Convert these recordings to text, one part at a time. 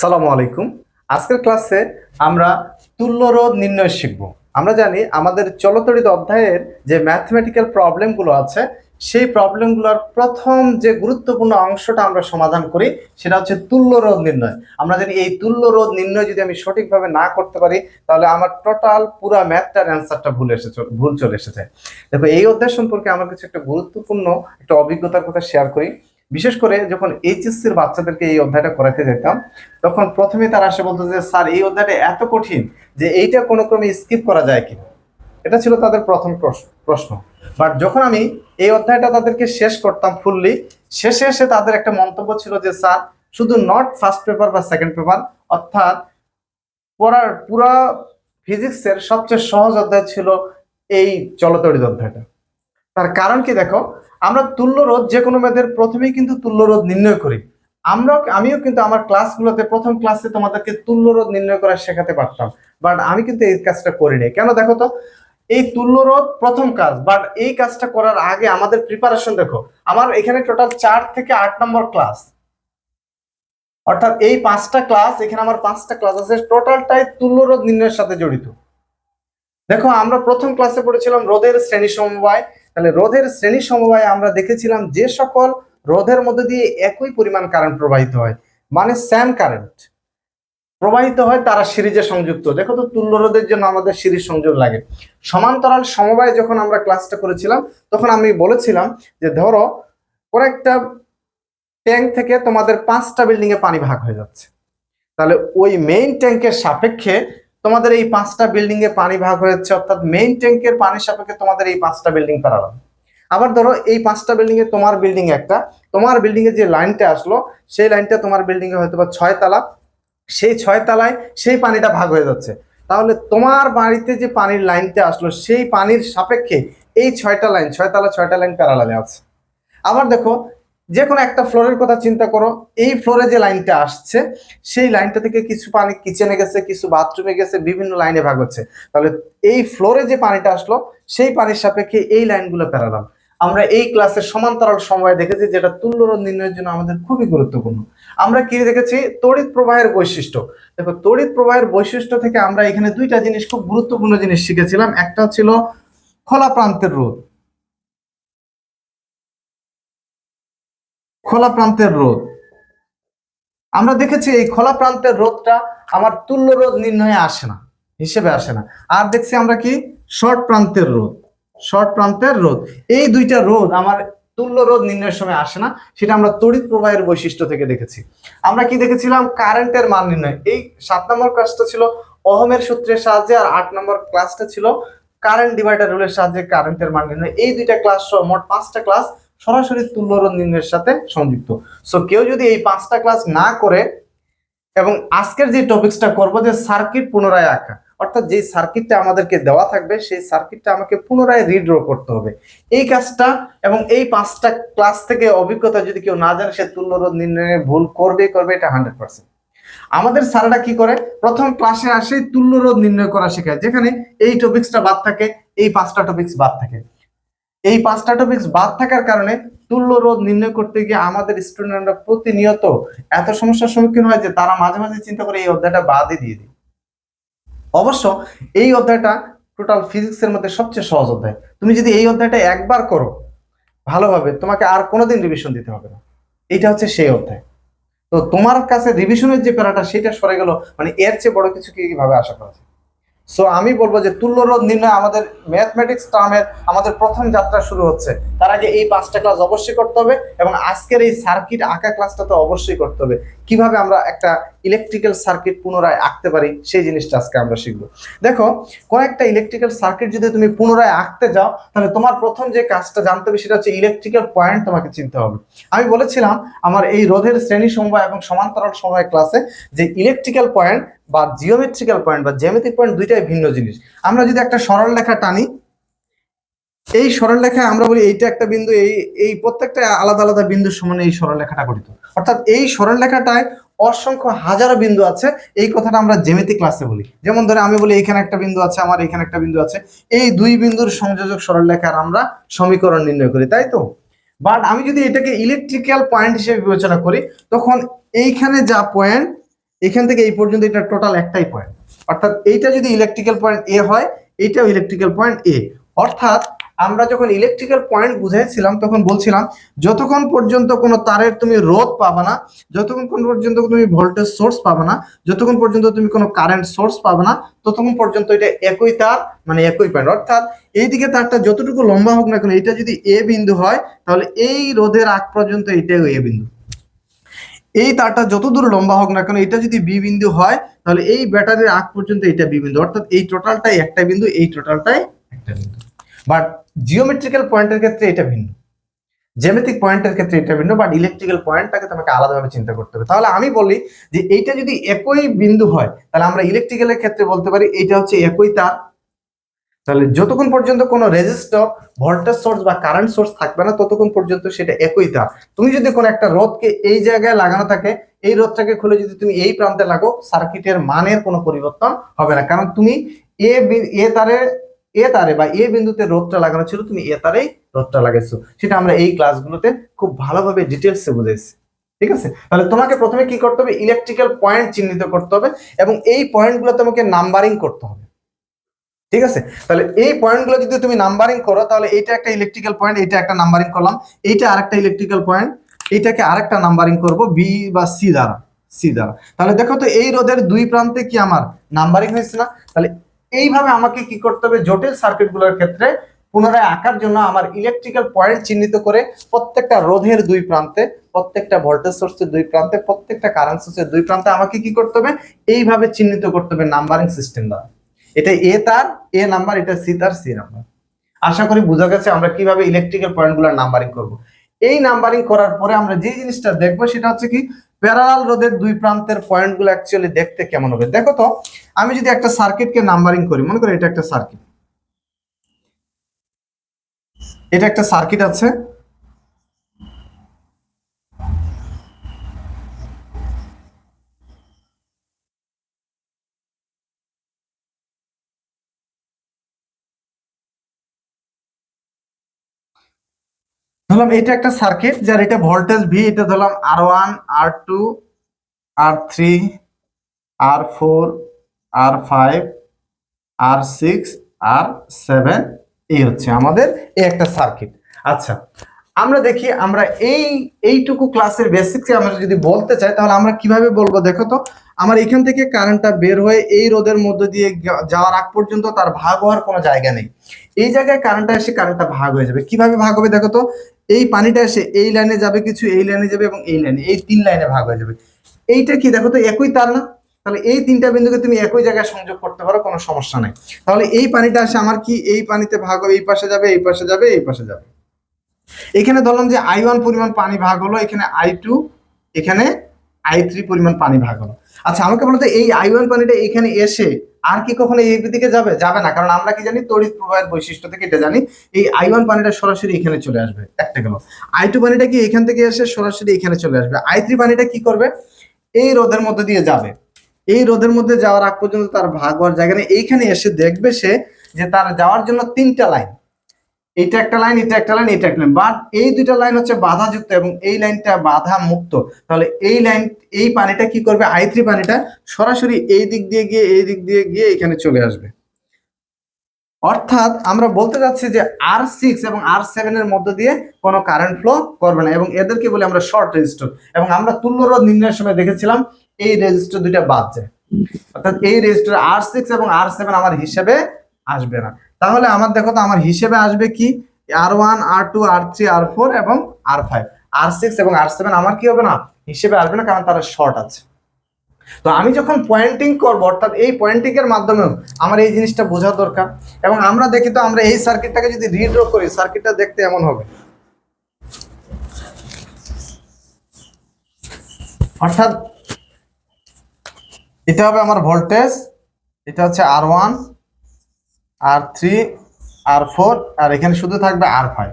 সালামু আলাইকুম। আজকের ক্লাসে আমরা তুল্য তুল্যরোধ নির্ণয় শিখব। আমরা জানি আমাদের চলতরিত অধ্যায়ের যে ম্যাথমেটিক্যাল প্রবলেমগুলো আছে, সেই প্রবলেমগুলোর প্রথম যে গুরুত্বপূর্ণ অংশটা আমরা সমাধান করি, সেটা হচ্ছে তুল্য তুল্যরোধ নির্ণয়। আমরা জানি এই তুল্য তুল্যরোধ নির্ণয় যদি আমি সঠিকভাবে না করতে পারি, তাহলে আমার টোটাল পুরা ম্যাথটার অ্যান্সারটা ভুল এসেছে, ভুল চলে এসেছে। দেখো, এই অধ্যায় সম্পর্কে আমার কিছু একটা গুরুত্বপূর্ণ একটা অভিজ্ঞতার কথা শেয়ার করি। বিশেষ করে যখন এইচএসসির বাচ্চাদেরকে এই অধ্যায়টা করাতে যেতাম, তখন প্রথমে তারা আসে বলতো যে, স্যার, এই অধ্যায়টা এত কঠিন যে এইটা কোনো ক্রমে স্কিপ করা যায় কিনা? এটা ছিল তাদের প্রথম প্রশ- প্রশ্ন। বাট যখন আমি এই অধ্যায়টা তাদেরকে শেষ করতাম ফুললি শেষে এসে তাদের একটা মন্তব্য ছিল যে, স্যার, শুধু নট ফার্স্ট পেপার বা সেকেন্ড পেপার অর্থাৎ পড়ার পুরা ফিজিক্সের সবচেয়ে সহজ অধ্যায় ছিল এই চলতরিত অধ্যায়টা। তার কারণ কি দেখো? আমরা তুল্যরোধ যে কোনো মেয়েদের প্রথমেই কিন্তু তুল্যরোধ নির্ণয় করি। আমরা, আমিও কিন্তু আমার ক্লাসগুলোতে, প্রথম ক্লাসে তোমাদেরকে তুল্যরোধ নির্ণয় করা শেখাতে পারতাম। বাট আমি কিন্তু এই কাজটা করিনি। কেন দেখো তো? এই তুল্য তুল্যরোধ প্রথম কাজ, বাট এই কাজটা করার আগে আমাদের প্রিপারেশন দেখো। আমার এখানে টোটাল চার থেকে আট নম্বর ক্লাস অর্থাৎ এই পাঁচটা ক্লাস এখানে আমার পাঁচটা ক্লাস আছে টোটালটাই তুল্য তুল্যরোধ নির্ণয়ের সাথে জড়িত। দেখো, আমরা প্রথম ক্লাসে পড়েছিলাম রোধের শ্রেণি সমবায়। তাহলে রোধের শ্রেণি সমবায় আমরা দেখেছিলাম যে সকল রোধের মধ্যে দিয়ে একই পরিমাণ কারেন্ট প্রবাহিত হয় মানে স্যাম কারেন্ট প্রবাহিত হয় তারা সিরিজে সংযুক্ত। দেখো তো তুল্য রোধের জন্য আমাদের সিরিজ সংযোগ লাগে। সমান্তরাল সমবায় যখন আমরা ক্লাসটা করেছিলাম, তখন আমি বলেছিলাম যে ধরো, কোন একটা ট্যাঙ্ক থেকে তোমাদের পাঁচটা বিল্ডিং এ পানি ভাগ হয়ে যাচ্ছে। তাহলে ওই মেইন ট্যাঙ্কের সাপেক্ষে তোমাদের এই পাঁচটা বিল্ডিং এ পানি ভাগ হয়েছে অর্থাৎ মেইন ট্যাঙ্কের পানির সাপেক্ষে তোমাদের এই পাঁচটা বিল্ডিং পারালাম আবার ধরো, এই পাঁচটা বিল্ডিং এ তোমার বিল্ডিং একটা, তোমার বিল্ডিং এ যে লাইনটা আসলো, সেই লাইনটা তোমার বিল্ডিং এ হয়তো বা ছয় তালা, সেই ছয় তালায় সেই পানিটা ভাগ হয়ে যাচ্ছে। তাহলে তোমার বাড়িতে যে পানির লাইনটা আসলো, সেই পানির সাপেক্ষে এই ছয়টা লাইন ছয় তালা, ছয়টা লাইন প্যারালালে আছে। আবার দেখো যে কোনো একটা ফ্লোরের কথা চিন্তা করো, এই ফ্লোরে যে লাইনটা আসছে, সেই লাইনটা থেকে কিছু পানি কিচেনে গেছে, কিছু বাথরুমে গেছে, বিভিন্ন লাইনে ভাগ হচ্ছে। তাহলে এই ফ্লোরে যে পানিটা আসলো, সেই পানির সাপেক্ষে এই লাইনগুলো প্যারালাম আমরা এই ক্লাসের সমান্তরাল সময় দেখেছি, যেটা তুল্যরোধ নির্ণয়ের জন্য আমাদের খুবই গুরুত্বপূর্ণ। আমরা কি দেখেছি? তড়িৎ প্রবাহের বৈশিষ্ট্য। দেখো, তড়িৎ প্রবাহের বৈশিষ্ট্য থেকে আমরা এখানে দুইটা জিনিস, খুব গুরুত্বপূর্ণ জিনিস শিখেছিলাম। একটা ছিল খোলা প্রান্তের রোধ। খোলা প্রান্তের রোধ আমরা দেখেছি এই খোলা প্রান্তের রোধটা আমার তুল্য রোধ নির্ণয়ে আসে না, হিসেবে আসে না। আর দেখছি আমরা কি? শর্ট প্রান্তের রোধ শর্ট প্রান্তের রোধ এই দুইটা রোধ আমার তুল্য রোধ নির্ণয়ের সময় আসে না, সেটা আমরা তড়িৎ প্রবাহের বৈশিষ্ট্য থেকে দেখেছি। আমরা কি দেখেছিলাম? কারেন্টের মান নির্ণয়। এই সাত নম্বর ক্লাসটা ছিল অহমের সূত্রের সাহায্যে আর আট নম্বর ক্লাসটা ছিল কারেন্ট ডিভাইডার রুলের সাহায্যে কারেন্টের মান নির্ণয়। এই দুইটা ক্লাস সহ মোট পাঁচটা ক্লাস সরাসরি তুল্যরোধ নির্ণয়ের সাথে সংযুক্ত। সো কেউ যদি এই পাঁচটা ক্লাস না করে এবং আজকের যে টপিকসটা করব যে সার্কিট পুনরায় আঁকা, অর্থাৎ যে সার্কিটটা আমাদেরকে দেওয়া থাকবে, সেই সার্কিটটা আমাকে পুনরায় রিড্র করতে হবে। এই কাজটা এবং এই পাঁচটা ক্লাস থেকে অভিজ্ঞতা যদি কেউ না জানে, সে তুল্যরোধ নির্ণয়ে ভুল করবে করবে, এটা হান্ড্রেড পার্সেন্ট আমাদের স্যাররা কি করে? প্রথম ক্লাসে আসে তুল্যরোধ নির্ণয় করা শেখায়, যেখানে এই টপিক্সটা বাদ থাকে, এই পাঁচটা টপিক্স বাদ থাকে। এই পাঁচটা টপিক্স বাদ থাকার কারণে তুল্য রোধ নির্ণয় করতে গিয়ে আমাদের স্টুডেন্টরা প্রতিনিয়ত এত সমস্যার সম্মুখীন হয় যে তারা মাঝে মাঝে চিন্তা করে এই অধ্যায়টা বাদই দিয়ে দিই। অবশ্য এই অধ্যায়টা টোটাল ফিজিক্সের মধ্যে সবচেয়ে সহজ অধ্যায়। তুমি যদি এই অধ্যায়টা একবার করো, ভালোভাবে তোমাকে আর কোনোদিন রিভিশন দিতে হবে না। এটা হচ্ছে সেই অধ্যায়। তো তোমার কাছে রিভিশনের যে প্যারাটা, সেটা সরে গেল মানে এর চেয়ে বড় কিছু কীভাবে আশা করা সো আমি বলব যে তুল্যরোধ নির্ণয় আমাদের ম্যাথমেটিক্স টার্মের আমাদের প্রথম যাত্রা শুরু হচ্ছে। তার আগে এই পাঁচটা ক্লাস অবশ্যই করতে হবে এবং আজকের এই সার্কিট আঁকা ক্লাসটা তো অবশ্যই করতে হবে। কীভাবে আমরা একটা ইলেকট্রিক্যাল সার্কিট পুনরায় আঁকতে পারি, সেই জিনিসটা আজকে আমরা শিখব। দেখো কোন একটা ইলেকট্রিক্যাল সার্কিট যদি তুমি পুনরায় আঁকতে যাও, তাহলে তোমার প্রথম যে কাজটা জানতে হবে সেটা হচ্ছে ইলেকট্রিক্যাল পয়েন্ট তোমাকে চিনতে হবে। আমি বলেছিলাম, আমার এই রোধের শ্রেণি সমবায় এবং সমান্তরাল সমবায় ক্লাসে যে ইলেকট্রিক্যাল পয়েন্ট বা জিওমেট্রিক্যাল পয়েন্ট বা জ্যামিতিক পয়েন্ট দুইটাই ভিন্ন জিনিস। আমরা যদি একটা সরল লেখা টানি, এই সরল লেখায় আমরা বলি এইটা একটা বিন্দু, এই এই প্রত্যেকটা আলাদা আলাদা বিন্দুর সমানে এই সরল লেখাটা গঠিত। অর্থাৎ এই সরল লেখাটায় অসংখ্য হাজারো বিন্দু আছে, এই কথাটা আমরা জ্যামিতি ক্লাসে বলি। যেমন ধরে আমি বলি এখানে একটা বিন্দু আছে, আমার এখানে একটা বিন্দু আছে, এই দুই বিন্দুর সংযোজক সরল লেখার আমরা সমীকরণ নির্ণয় করি, তাই তো? বাট আমি যদি এটাকে ইলেকট্রিক্যাল পয়েন্ট হিসেবে বিবেচনা করি, তখন এইখানে যা পয়েন্ট এখান থেকে এই পর্যন্ত এটা টোটাল একটাই পয়েন্ট অর্থাৎ এইটা যদি ইলেকট্রিক্যাল পয়েন্ট এ হয়, এইটাও ইলেকট্রিক্যাল পয়েন্ট এ অর্থাৎ আমরা যখন ইলেকট্রিক্যাল পয়েন্ট বুঝাইছিলাম, তখন বলছিলাম, যতক্ষণ পর্যন্ত কোনো তারের তুমি রোধ পাবে না, যতক্ষণ পর্যন্ত তুমি ভোল্টেজ সোর্স পাবে না, যতক্ষণ পর্যন্ত তুমি কোনো কারেন্ট সোর্স পাবে না, ততক্ষণ পর্যন্ত এটা একই তার মানে একই পয়েন্ট অর্থাৎ এইদিকে তারটা যতটুকু লম্বা হোক না কেন এটা যদি এ বিন্দু হয়, তাহলে এই রোধের আগ পর্যন্ত এটাও এ বিন্দু। এই তারটা যত দূর লম্বা হোক না কেন, এটা যদি বি বিন্দু হয়, তাহলে এই ব্যাটারির আগ পর্যন্ত এটা বি বিন্দু অর্থাৎ এই টোটালটাই একটা বিন্দু, এই টোটালটাই একটা বিন্দু। বাট জিওমেট্রিক্যাল পয়েন্টের ক্ষেত্রে এটা ভিন্ন। জ্যামিতিক পয়েন্টের ক্ষেত্রে এটা ভিন্ন বাট ইলেকট্রিক্যাল পয়েন্টটাকে তোমাকে আলাদাভাবে চিন্তা করতে হবে। তাহলে আমি বলি যে এইটা যদি একই বিন্দু হয়, তাহলে আমরা ইলেকট্রিক্যালের ক্ষেত্রে বলতে পারি এইটা হচ্ছে একই তার। তাহলে যতক্ষণ পর্যন্ত কোনো রেজিস্টর ভোল্টেজ সোর্স বা কারেন্ট সোর্স থাকবে না, ততক্ষণ পর্যন্ত সেটা একই তার তুমি যদি কোনো একটা রোধকে এই জায়গায় লাগানো থাকে, এই রোধটাকে খুলে যদি তুমি এই প্রান্তে লাগো সার্কিটের মানের কোনো পরিবর্তন হবে না। কারণ তুমি এ এ তারে এ তারে বা এ বিন্দুতে রোধটা লাগানো ছিল, তুমি এ তারেই রোধটা লাগাইছো। সেটা আমরা এই ক্লাসগুলোতে খুব ভালোভাবে ডিটেলসে বুঝেছি ঠিক আছে? তাহলে তোমাকে প্রথমে কি করতে হবে? ইলেকট্রিক্যাল পয়েন্ট চিহ্নিত করতে হবে এবং এই পয়েন্টগুলো তোমাকে নাম্বারিং করতে হবে। ঠিক আছে? তাহলে এই পয়েন্টগুলো যদি তুমি নাম্বারিং করো, তাহলে এটা একটা ইলেকট্রিক্যাল পয়েন্ট এটা একটা নাম্বারিং করলাম। এইটা আরেকটা ইলেকট্রিক্যাল পয়েন্ট এটাকে আরেকটা নাম্বারিং করব বি বা সি দ্বারা সি দ্বারা। তাহলে দেখো তো এই রোধের দুই প্রান্তে কি আমার নাম্বারিং হয়েছে না? তাহলে এইভাবে আমাকে কি করতে হবে? জটিল সার্কিটগুলোর ক্ষেত্রে পুনরায় আঁকার জন্য আমার ইলেকট্রিক্যাল পয়েন্ট চিহ্নিত করে প্রত্যেকটা রোধের দুই প্রান্তে, প্রত্যেকটা ভোল্টেজ সোর্সের দুই প্রান্তে, প্রত্যেকটা কারেন্ট সোর্সের দুই প্রান্তে আমাকে কি করতে হবে? এইভাবে চিহ্নিত করতে হবে নাম্বারিং সিস্টেম দ্বারা। এটা এ তার এ নাম্বার এটা সি তার সি নাম্বার আশা করি বোঝা গেছে আমরা কীভাবে ইলেকট্রিক্যাল পয়েন্টগুলোর নাম্বারিং করব। এই নাম্বারিং করার পরে আমরা যে জিনিসটা দেখব সেটা হচ্ছে কি প্যারালাল রোধের দুই প্রান্তের পয়েন্টগুলো অ্যাকচুয়ালি দেখতে কেমন হবে। দেখো তো, আমি যদি একটা সার্কিটকে নাম্বারিং করি, মনে করি এটা একটা সার্কিট এটা একটা সার্কিট আছে ধরলাম এটা একটা সার্কিট যার এটা ভোল্টেজ ভি এটা ধরলাম R one R two R three R four R five R six R seven এই হচ্ছে আমাদের এই একটা সার্কিট আচ্ছা আমরা দেখি, আমরা এই, এইটুকু ক্লাসের বেসিক্স আমরা যদি বলতে চাই, তাহলে আমরা কীভাবে বলব দেখো তো? আমার এখান থেকে কারেন্টটা বের হয়ে এই রোদের মধ্যে দিয়ে যাওয়ার আগ পর্যন্ত তার ভাগ হওয়ার কোনো জায়গা নেই। এই জায়গায় কারেন্টটা এসে কারেন্টটা ভাগ হয়ে যাবে। কীভাবে ভাগ হবে দেখো তো? এই পানিটা এসে এই লাইনে যাবে কিছু, এই লাইনে যাবে এবং এই লাইনে, এই তিন লাইনে ভাগ হয়ে যাবে। এইটা কি দেখো তো, একই তার না? তাহলে এই তিনটা বিন্দুকে তুমি একই জায়গায় সংযোগ করতে পারো, কোনো সমস্যা নাই। তাহলে এই পানিটা আসে আমার কি এই পানিতে ভাগ হবে, এই পাশে যাবে, এই পাশে যাবে, এই পাশে যাবে? এখানে ধরলাম যে আই ওয়ান পরিমাণ পানি ভাগ হলো, এখানে আই টু এখানে আই থ্রি পরিমাণ পানি ভাগ হলো। আচ্ছা আমাকে বলতো এই আই ওয়ান পানিটা এখানে এসে আর কি কখনো এই দিকে যাবে? যাবে না, কারণ আমরা কি জানি, তড়িৎ প্রবাহের বৈশিষ্ট্য থেকে এটা জানি, এই আই ওয়ান পানিটা সরাসরি এখানে চলে আসবে। একটা গেল আই টু পানিটা কি এখান থেকে এসে সরাসরি এখানে চলে আসবে? আই থ্রি পানিটা কি করবে? এই রোদের মধ্যে দিয়ে যাবে। এই রোদের মধ্যে যাওয়ার আগ পর্যন্ত তার ভাগ হওয়ার জায়গা নেই। এইখানে এসে দেখবে সে যে তার যাওয়ার জন্য তিনটা লাইন এটা একটা লাইন, এটা একটা লাইন, এটা একটা লাইন। বাট এই দুইটা লাইন হচ্ছে বাধাযুক্ত এবং এই লাইনটা বাধা মুক্ত তাহলে এই লাইন, এই পানিটা কি করবে? আই থ্রি পানিটা সরাসরি এই দিক দিয়ে গিয়ে, এই দিক দিয়ে গিয়ে এখানে চলে আসবে। অর্থাৎ আমরা বলতে যাচ্ছি যে আর সিক্স এবং আর সেভেন এর মধ্য দিয়ে কোনো কারেন্ট ফ্লো করবে না এবং এদেরকে বলি আমরা শর্ট রেজিস্টর এবং আমরা তুল্য রোধ নির্ণয়ের সময় দেখেছিলাম, এই রেজিস্টর দুইটা বাদ যায়। অর্থাৎ এই রেজিস্টর আর সিক্স এবং আর সেভেন আমার হিসেবে আসবে না। তাহলে আমার দেখো তো আমার হিসেবে আসবে কি? R one R two R three R four এবং আর ফাইভ আর সিক্স এবং আর সেভেন আমার কি হবে না? হিসেবে আসবে না, কারণ তারা শর্ট আছে। তো আমি যখন পয়েন্টিং করব, অর্থাৎ এই পয়েন্টিং এর মাধ্যমেও আমার এই জিনিসটা বোঝা দরকার। এবং আমরা দেখি তো আমরা এই সার্কিটটাকে যদি রিড্র করি সার্কিটটা দেখতে এমন হবে। অর্থাৎ এটা হবে আমার ভোল্টেজ এটা হচ্ছে R one R three R four আর এখানে শুধু থাকবে আর ফাইভ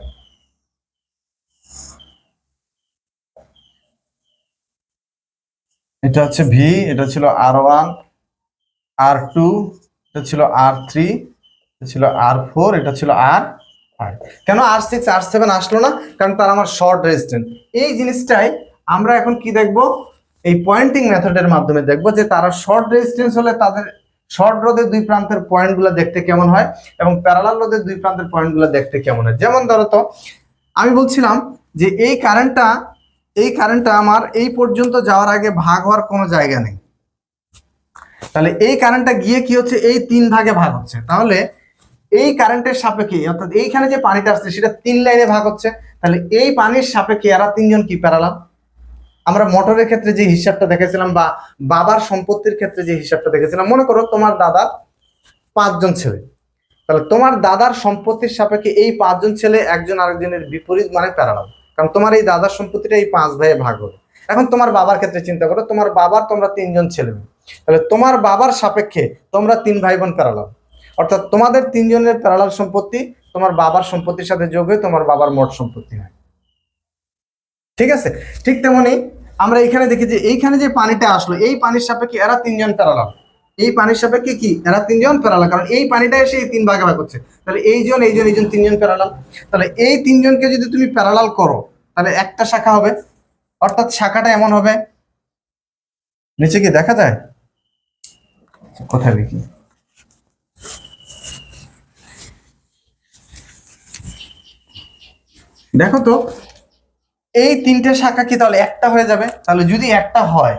এটা হচ্ছে ভি এটা ছিল আর ওয়ান আর টু এটা ছিল আর থ্রি এটা ছিল আর ফোর এটা ছিল আর ফাইভ কেন আর সিক্স আর সেভেন আসলো না? কারণ তার আমার শর্ট রেজিস্ট্যান্স এই জিনিসটাই আমরা এখন কি দেখব? এই পয়েন্টিং মেথডের মাধ্যমে দেখব যে তারা শর্ট রেজিস্ট্যান্স হলে তাদের শর্ট রোধের দুই প্রান্তের পয়েন্টগুলো দেখতে কেমন হয় এবং প্যারালাল রোধের দুই প্রান্তের পয়েন্টগুলো দেখতে কেমন হয়? যেমন ধরো তো, আমি বলছিলাম যে এই কারেন্টটা এই কারেন্টটা আমার এই পর্যন্ত যাওয়ার আগে ভাগ হওয়ার কোনো জায়গা নেই। তাহলে এই কারেন্টটা গিয়ে কি হচ্ছে? এই তিন ভাগে ভাগ হচ্ছে। তাহলে এই কারেন্টের সাপেক্ষে, অর্থাৎ এইখানে যে পানিটা আসছে, সেটা তিন লাইনে ভাগ হচ্ছে। তাহলে এই পানির সাপেক্ষে এরা তিনজন কি প্যারালাল আমরা মোটরের ক্ষেত্রে যে হিসাবটা দেখেছিলাম বা বাবার সম্পত্তির ক্ষেত্রে যে হিসাবটা দেখেছিলাম, মনে করো তোমার দাদার পাঁচজন ছেলে। তাহলে তোমার দাদার সম্পত্তির সাপেক্ষে এই পাঁচজন ছেলে একজন আরেকজনের বিপরীত মানে প্যারালাল। কারণ তোমার এই দাদার সম্পত্তিটা এই পাঁচ ভাইয়ে ভাগ হবে। এখন তোমার বাবার ক্ষেত্রে চিন্তা করো, তোমার বাবার তোমরা তিনজন ছেলে তাহলে তোমার বাবার সাপেক্ষে তোমরা তিন ভাই বোন প্যারালাল। অর্থাৎ তোমাদের তিনজনের প্যারালাল সম্পত্তি তোমার বাবার সম্পত্তির সাথে যোগ হয়ে তোমার বাবার মোট সম্পত্তি হয়। ঠিক আছে? ঠিক তেমনি আমরা এখানে দেখি যে এইখানে যে পানিটা আসলো, এই পানির সাপেক্ষে এরা তিনজন প্যারালাল। এই পানির সাপেক্ষে কি? এরা তিনজন প্যারালাল, কারণ এই পানিটা এসে এই তিন ভাগে ভাগ করছে তাহলে এইজন এইজন এইজন, তিনজন প্যারালাল। তাহলে এই তিনজনকে যদি তুমি প্যারালাল করো, তাহলে একটা শাখা হবে, অর্থাৎ শাখাটা এমন হবে, নিচে কি দেখা যায়? কোথায় লিখি দেখো তো এই তিনটে শাখা কি তাহলে একটা হয়ে যাবে? তাহলে যদি একটা হয়,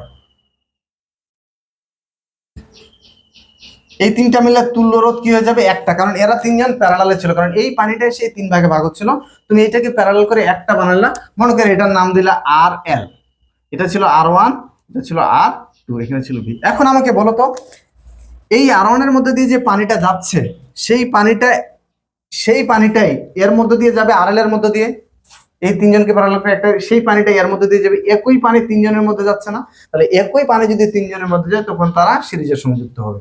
এই তিনটা মিলে তুল্য রোধ কি হয়ে যাবে? একটা। কারণ এরা তিনজন প্যারালালে ছিল। কারণ এই পানিটা সেই তিন ভাগে ভাগ হচ্ছিল। তুমি এটাকে প্যারালাল করে একটা বানালা, মনে করে এটার নাম দিলা আর এল এটা ছিল আর ওয়ান এটা ছিল আর টু এখানে ছিল বি এখন আমাকে বলো তো, এই আর ওয়ানের মধ্যে দিয়ে যে পানিটা যাচ্ছে, সেই পানিটা সেই পানিটাই এর মধ্যে দিয়ে যাবে আর এল এর মধ্যে দিয়ে? এই তিনজনকে প্যারালাল একটা সেই পানিটা এর মধ্যে দিয়ে যাবে। একই পানি তিনজনের মধ্যে যাচ্ছে না। তাহলে একই পানি যদি তিনজনের মধ্যে যায়, তখন তারা সিরিজে সংযুক্ত হবে।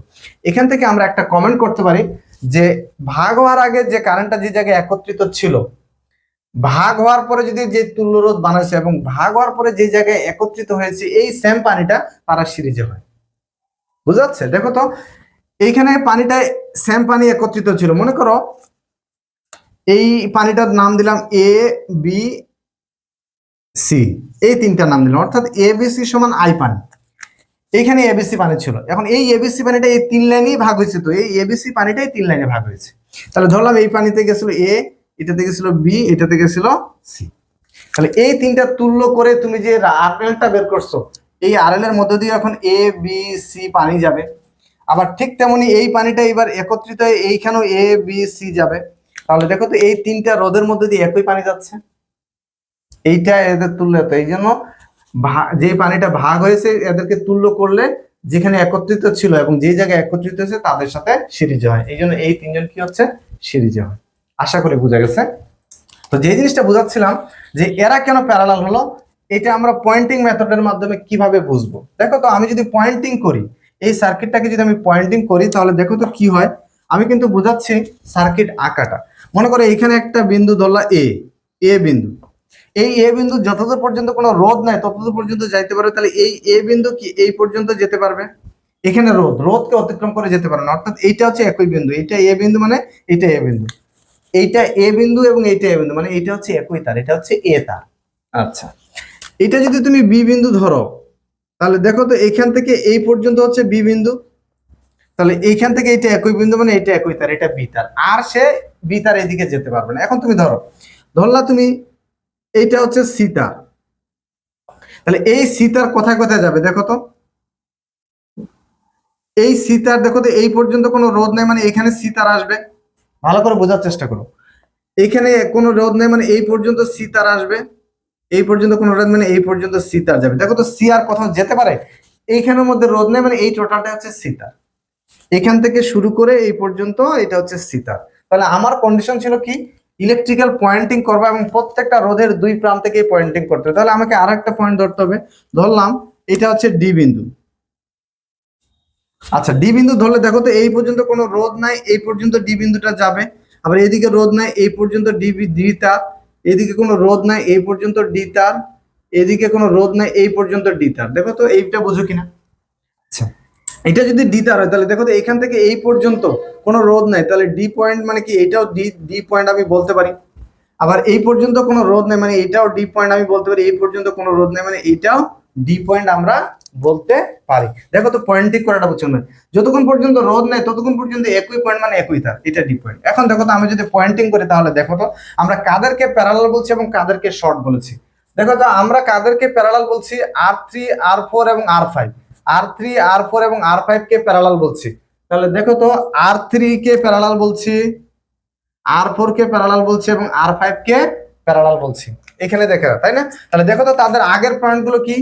এখান থেকে আমরা একটা কমেন্ট করতে পারি যে, ভাগ হওয়ার আগে যে কারেন্টটা যে জায়গায় একত্রিত ছিল, ভাগ হওয়ার পরে যদি যে তুল্যরোধ বানাইছে এবং ভাগ হওয়ার পরে যে জায়গায় একত্রিত হয়েছে, এই সেম পানিটা তারা সিরিজে হয়। বুঝা যাচ্ছে? দেখো তো, এইখানে পানিটা সেম পানি একত্রিত ছিল। মনে করো এই পানিটার নাম দিলাম এ বি সি এই তিনটার নাম দিলাম, অর্থাৎ এ বি সি সমান আই পানি। এইখানে এবিসি পানি ছিল। এখন এই এবিসি পানিটা এই তিন লাইনেই ভাগ হয়েছে তো, এই এবিসি পানিটাই তিন লাইনে ভাগ হয়েছে। তাহলে ধরলাম এই পানিতে গেছিল এ এটাতে গেছিল বি এটাতে গেছিল সি তাহলে এই তিনটা তুল্য করে তুমি যে আরএলটা বের করছ, এই আরএল এর মধ্যে দিয়ে এখন এ বি সি পানি যাবে। আবার ঠিক তেমনি এই পানিটা এবার একত্রিত হয়ে এইখানেও এ বি সি যাবে। তাহলে দেখো তো এই তিনটা রোদের মধ্যে দিয়ে একই পানি যাচ্ছে। এইটা এদের তুল্য, তো এই জন্য যে পানিটা ভাগ হয়েছে এদেরকে তুল্য করলে যেখানে একত্রিত ছিল এবং যে জায়গায় একত্রিত হয়েছে তাদের সাথে সিরিজে হয়। এই জন্য এই তিনজন কি হচ্ছে? সিরিজে হয়। আশা করি বোঝা গেছে। তো যে জিনিসটা বোঝাচ্ছিলাম যে এরা কেন প্যারালাল হলো, এটা আমরা পয়েন্টিং মেথডের মাধ্যমে কীভাবে বুঝব? দেখো তো আমি যদি পয়েন্টিং করি, এই সার্কিটটাকে যদি আমি পয়েন্টিং করি, তাহলে দেখো তো কি হয়? আমি কিন্তু বোঝাচ্ছি সার্কিট আঁকাটা। মনে করো এখানে একটা বিন্দু ধরলা এ এ বিন্দু। এই এ বিন্দু যতদূর পর্যন্ত কোনো রোদ নাই ততদূর পর্যন্ত যাইতে পারবে তাহলে এই এ বিন্দু কি এই পর্যন্ত যেতে পারবে? এখানে রোদ রোধকে অতিক্রম করে যেতে পারে না। অর্থাৎ এইটা হচ্ছে একই বিন্দু এইটা এ বিন্দু মানে এইটা এ বিন্দু। এইটা এ বিন্দু এবং এইটা এ বিন্দু মানে এইটা হচ্ছে একই তার এটা হচ্ছে এ তার। আচ্ছা। এটা যদি তুমি বি বিন্দু ধরো তাহলে দেখো তো এইখান থেকে এই পর্যন্ত হচ্ছে বি বিন্দু তাহলে এইখান থেকে এটা একই বিন্দু মানে এটা একই তার, এটা বি তার আর সে বি তার এদিকে যেতে পারবে না। এখন তুমি ধরো, ধরলা তুমি, এইটা হচ্ছে সীতার। তাহলে এই সীতার কোথায় কোথায় যাবে দেখো তো? এই সীতার দেখো তো, এই পর্যন্ত কোনো রোদ নেই মানে এখানে সীতার আসবে। ভালো করে বোঝার চেষ্টা করো। এখানে কোনো রোদ নেই মানে এই পর্যন্ত সীতার আসবে। এই পর্যন্ত কোনো রোদ মানে এই পর্যন্ত সীতার যাবে। দেখো তো, সি আর কোথাও যেতে পারে? এইখানের মধ্যে রোদ নেই মানে এই টোটালটা হচ্ছে সীতার। এখান থেকে শুরু করে এই পর্যন্ত এটা হচ্ছে সীতার তাহলে আমার কন্ডিশন ছিল কি? ইলেকট্রিক্যাল পয়েন্টিং করব এবং প্রত্যেকটা রোধের দুই প্রান্ত থেকে পয়েন্টিং করতে হবে। তাহলে আমাকে আর একটা পয়েন্ট ধরতে হবে। ধরলাম, এটা হচ্ছে ডি বিন্দু। আচ্ছা ডি বিন্দু ধরলে দেখো তো এই পর্যন্ত কোনো রোধ নাই, এই পর্যন্ত ডি বিন্দুটা যাবে। আবার এদিকে রোধ নাই, এই পর্যন্ত ডি ডি তার। এদিকে কোনো রোধ নাই, এই পর্যন্ত ডি তার। এদিকে কোনো রোধ নাই, এই পর্যন্ত ডি তার। দেখো তো এইটা বোঝো কিনা? আচ্ছা। এটা যদি ডি তার হয়, তাহলে দেখো তো এখান থেকে এই পর্যন্ত কোনো রোধ নাই। তাহলে ডি পয়েন্ট মানে কি? এটাও ডি ডি পয়েন্ট আমি বলতে পারি। আবার এই পর্যন্ত কোনো রোধ নেই মানে এটাও ডি পয়েন্ট আমি বলতে পারি। এই পর্যন্ত কোনো রোধ নেই মানে এটাও ডি পয়েন্ট আমরা বলতে পারি। দেখো তো পয়েন্টিং করাটা বুঝছ না। যতক্ষণ পর্যন্ত রোদ নেই, ততক্ষণ পর্যন্ত একই পয়েন্ট মানে একই তার। এটা ডি পয়েন্ট এখন দেখো তো আমি যদি পয়েন্টিং করি, তাহলে দেখো তো আমরা কাদেরকে প্যারালাল বলছি এবং কাদেরকে শর্ট বলেছি। দেখো তো আমরা কাদেরকে প্যারালাল বলছি আর থ্রি আর ফোর এবং R five R three R four এবং আর ফাইভ কে প্যারালাল বলছি। তাহলে দেখো তো আর থ্রি কে প্যারালাল বলছি আর ফোর কে প্যারালাল বলছি এবং আর ফাইভ কে প্যারালাল বলছি। এখানে দেখে তাই না? তাহলে দেখো তো, তাদের আগের পয়েন্টগুলো কি?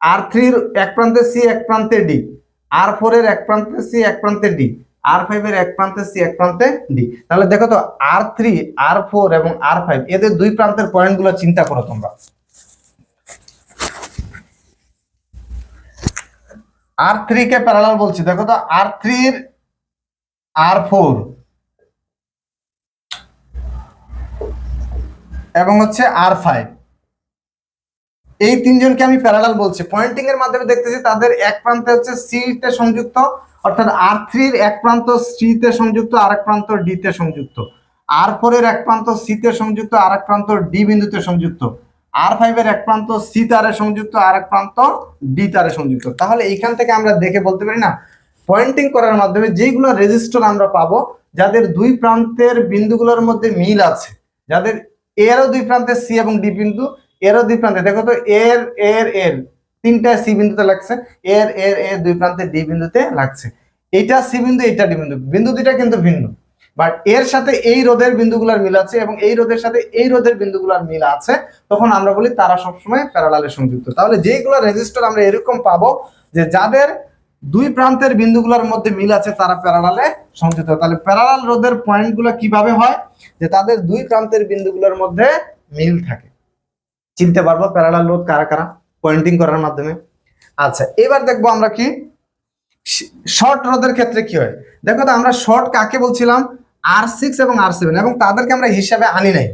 আর থ্রির এক প্রান্তে সি এক প্রান্তে ডি আর ফোর এর এক প্রান্তে সি এক প্রান্তে ডি আর ফাইভ এর এক প্রান্তে সি এক প্রান্তে ডি তাহলে দেখো তো আর থ্রি আর ফোর এবং আর ফাইভ এদের দুই প্রান্তের পয়েন্টগুলো চিন্তা করো তোমরা। আর থ্রি কে প্যারালাল বলছি, দেখো তো আর থ্রির আর ফোর এবং হচ্ছে আর ফাইভ এই তিনজনকে আমি প্যারালাল বলছি। পয়েন্টিং এর মাধ্যমে দেখতেছি তাদের এক প্রান্তে হচ্ছে সি তে সংযুক্ত, অর্থাৎ আর থ্রির এক প্রান্ত সি তে সংযুক্ত আর এক প্রান্ত ডি তে সংযুক্ত। আর ফোর এর এক প্রান্ত সি তে সংযুক্ত আর এক প্রান্ত ডি বিন্দুতে সংযুক্ত। আর ফাইভ এর এক প্রান্ত সি তারে সংযুক্ত, আর এক প্রান্ত ডি তারে সংযুক্ত। তাহলে এইখান থেকে আমরা দেখে বলতে পারি না পয়েন্টিং করার মাধ্যমে যেগুলো রেজিস্টার আমরা পাবো, যাদের দুই প্রান্তের বিন্দুগুলোর মধ্যে মিল আছে, যাদের এরও দুই প্রান্তে সি এবং ডি বিন্দু এরও দুই প্রান্তে, দেখো তো এর এর এর, তিনটা সি বিন্দুতে লাগছে এর এর এর দুই প্রান্তে ডি বিন্দুতে লাগছে। এটা সি বিন্দু এটা ডি বিন্দু বিন্দু দুইটা কিন্তু ভিন্ন। বাট এর সাথে এই রোদের বিন্দুগুলোর মিল আছে এবং এই রোদের সাথে এই রোদের বিন্দুগুলোর মিল আছে, তখন আমরা বলি তারা সবসময় প্যারালালে সংযুক্ত। তাহলে যেগুলো রেজিস্টার আমরা এরকম পাবো যে যাদের দুই প্রান্তের বিন্দুগুলোর মধ্যে মিল আছে, তারা প্যারালালে সংযুক্ত। তাহলে প্যারালাল রোদের পয়েন্টগুলো কীভাবে হয়? যে তাদের দুই প্রান্তের বিন্দুগুলোর মধ্যে মিল থাকে। চিনতে পারব প্যারালাল রোধ কারা কারা? পয়েন্টিং করার মাধ্যমে। আচ্ছা এবার দেখব আমরা কি? শর্ট রোদের ক্ষেত্রে কি হয়? দেখো তো আমরা শর্ট কাকে বলছিলাম? আর সিক্স এবং আর সেভেন এবং তাদেরকে আমরা হিসাবে আনি নাই।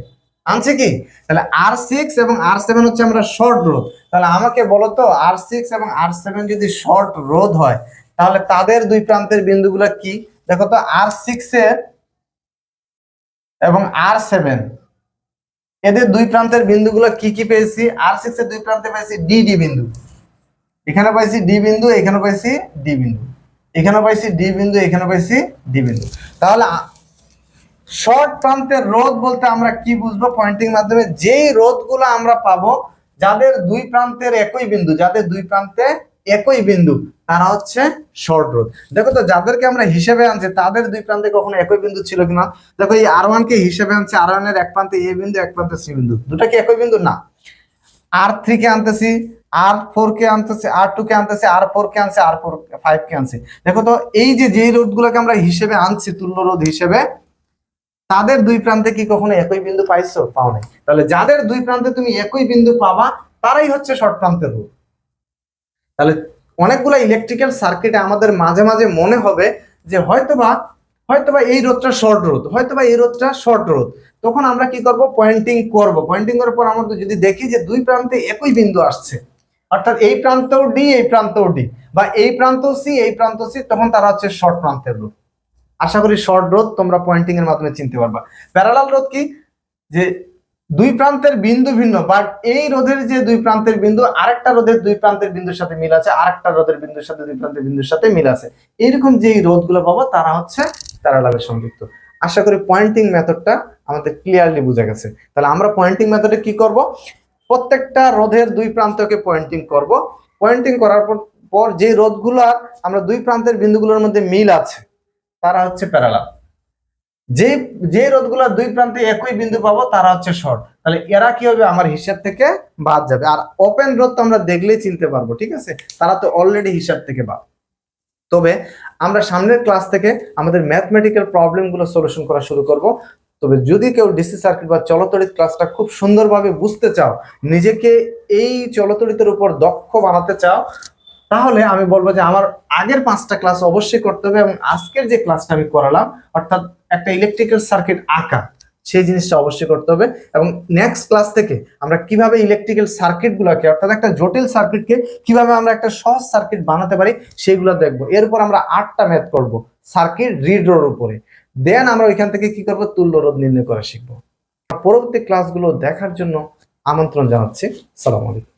আনছে কি? তাহলে আর সিক্স এবং আর সেভেন হচ্ছে আমরা শর্ট রোধ। তাহলে আমাকে বলো তো আর সিক্স এবং আর সেভেন যদি শর্ট রোধ হয়, তাহলে তাদের দুই প্রান্তের বিন্দুগুলো কি? দেখো তো আর সিক্স এর এবং আর সেভেন এদের দুই প্রান্তের বিন্দুগুলো কি কি পেয়েছি? আর সিক্স এর দুই প্রান্তে পেয়েছি ডি ডি বিন্দু। এখানে পাইছি ডি বিন্দু, এখানে পাইছি ডি বিন্দু। এখানে পাইছি ডি বিন্দু, এখানে পাইছি ডি বিন্দু। তাহলে শর্ট প্রান্তের রোধ বলতে আমরা কি বুঝব? পয়েন্টিং মাধ্যমে যেই রোধগুলো আমরা পাবো, যাদের দুই প্রান্তের একই বিন্দু, যাদের দুই প্রান্তে একই বিন্দু, তারা হচ্ছে শর্ট রোধ। দেখো তো, যাদেরকে আমরা হিসেবে আনছি, তাদের দুই প্রান্তে কখনো একই বিন্দু ছিল কিনা? দেখো, এই আর ওয়ান কে হিসেবে আনছে আর ওয়ানের এক প্রান্তে এ বিন্দু, এক প্রান্তে সি বিন্দু। দুটা কি একই বিন্দু? না। আর থ্রি কে আনতেছি আর ফোর কে আনতেছি আর টু কে আনতেছি আর ফোর কে আনছে আর ফোর ফাইভ কে আনছে। দেখো তো, এই যে যেই রোধ গুলোকে আমরা হিসেবে আনছি, তুল্য রোধ হিসেবে তাদের দুই প্রান্তে কি কখনো একই বিন্দু পাইছো? পাও নাই। তাহলে যাদের দুই প্রান্তে তুমি একই বিন্দু পাবা, তারাই হচ্ছে শর্ট প্রান্তের রোধ তাহলে অনেকগুলো ইলেকট্রিক্যাল সার্কিটে আমাদের মাঝে মাঝে মনে হবে যে হয়তোবা হয়তোবা এই রোধটা শর্ট রোধ, হয়তোবা এই রোধটা শর্ট রোধ। তখন আমরা কি করব? পয়েন্টিং করব। পয়েন্টিং করার পর আমরা যদি দেখি যে দুই প্রান্তে একই বিন্দু আসছে, অর্থাৎ এই প্রান্তও ডি এই প্রান্তও ডি বা এই প্রান্ত সি এই প্রান্ত সি তখন তারা হচ্ছে শর্ট প্রান্তের রোধ আশা করি শর্ট রোধ তোমরা পয়েন্টিং এর মাধ্যমে চিনতে পারবা। প্যারালাল রোধ কি? যে দুই প্রান্তের বিন্দু ভিন্ন বাট এই রোধের যে দুই প্রান্তের বিন্দু, আরেকটা রোধের দুই প্রান্তের বিন্দুর সাথে মিল আছে, আরেকটা রোধের বিন্দুর সাথে দুই প্রান্তের বিন্দুর সাথে মিল আছে। এরকম যে রোধগুলো পাবো, তারা হচ্ছে প্যারালালে সংযুক্ত। আশা করি পয়েন্টিং মেথডটা আমাদের ক্লিয়ারলি বোঝা গেছে। তাহলে আমরা পয়েন্টিং মেথডে কি করব? প্রত্যেকটা রোধের দুই প্রান্তকে পয়েন্টিং করব। পয়েন্টিং করার পর যে রোধগুলো আমরা দুই প্রান্তের বিন্দুগুলোর মধ্যে মিল আছে তারা হচ্ছে প্যারালাল। যে যে রোধগুলো দুই প্রান্তে একই বিন্দু পাবো, তারা হচ্ছে শর্ট। তাহলে এরা কি হবে? আমার হিসাব থেকে বাদ যাবে। আর ওপেন রোধ তো আমরা দেখলেই চিনতে পারব, ঠিক আছে? তারা তো অলরেডি হিসাব থেকে বাদ। তবে আমরা সামনের ক্লাস থেকে আমাদের ম্যাথমেটিক্যাল প্রবলেমগুলো সলিউশন করা শুরু করব। তবে যদি কেউ ডিসি সার্কিট বা চলতরিত ক্লাসটা খুব সুন্দরভাবে বুঝতে চাও, নিজেকে এই চলতরিতের উপর দক্ষ বানাতে চাও তাহলে আমি বলব যে আমার আগের পাঁচটা ক্লাস অবশ্যই করতে হবে এবং আজকের যে ক্লাসটা আমি করালাম, অর্থাৎ একটা ইলেকট্রিক্যাল সার্কিট আঁকা, সেই জিনিসটা অবশ্যই করতে হবে এবং নেক্সট ক্লাস থেকে আমরা কীভাবে ইলেকট্রিক্যাল সার্কিটগুলোকে অর্থাৎ একটা জটিল সার্কিটকে কীভাবে আমরা একটা সহজ সার্কিট বানাতে পারি সেগুলো দেখব। এরপর আমরা আটটা ম্যাথ করব সার্কিট রিড্রোর উপরে। দেন আমরা ওইখান থেকে কি করব? তুল্য রোধ নির্ণয় করা শিখব। পরবর্তী ক্লাসগুলো দেখার জন্য আমন্ত্রণ জানাচ্ছি। সালাম আলাইকুম।